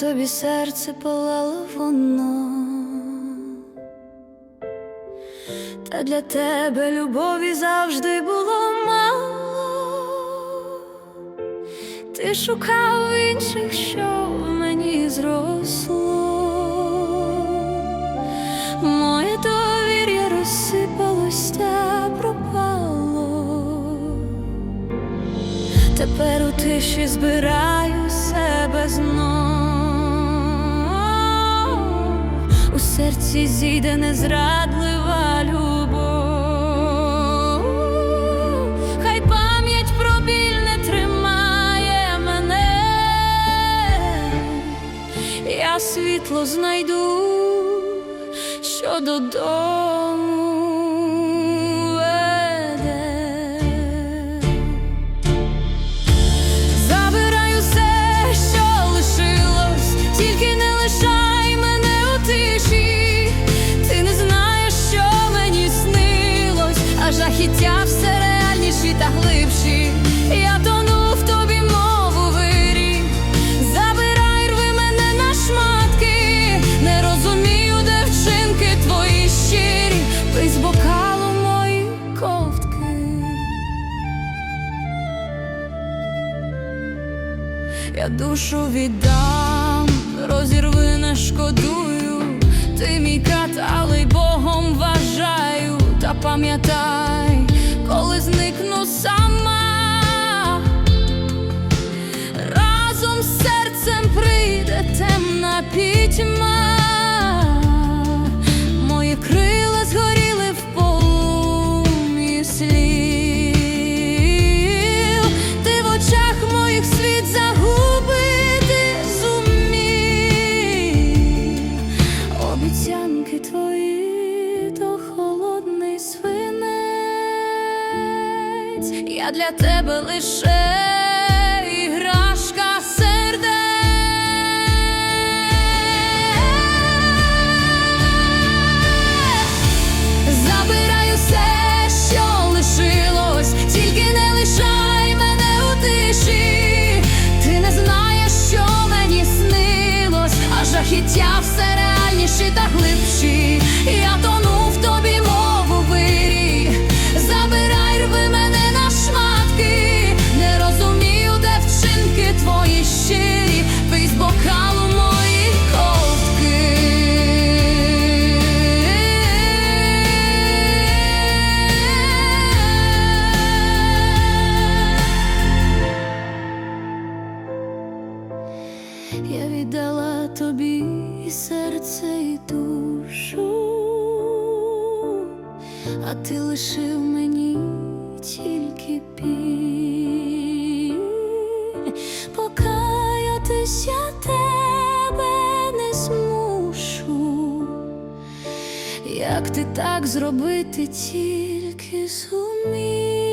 тобі серце палало воно, та для тебе любові завжди було мало. Ти шукав інших, що в мені зросло. Моє довір'я розсипалось та пропало. Тепер у тиші збираю себе знов. Серці зійде незрадлива любов. Хай пам'ять про біль не тримає мене. Я світло знайду, що додому Я душу віддам, розірви не шкодую, ти мій кат, але й Богом вважаю, та пам'ятай, коли зникну сама, разом з серцем прийде темна пітьма, свинець. Я для тебе лише іграшка сердець. Забираю все, що лишилось, тільки не лишай мене у тиші. Ти не знаєш, що мені снилось, а жахіття все реальніші та глибші. Віддала тобі і серце, і душу, а ти лишив мені тільки біль. Покаятись я тебе не змушу. Як ти так зробити тільки зумів?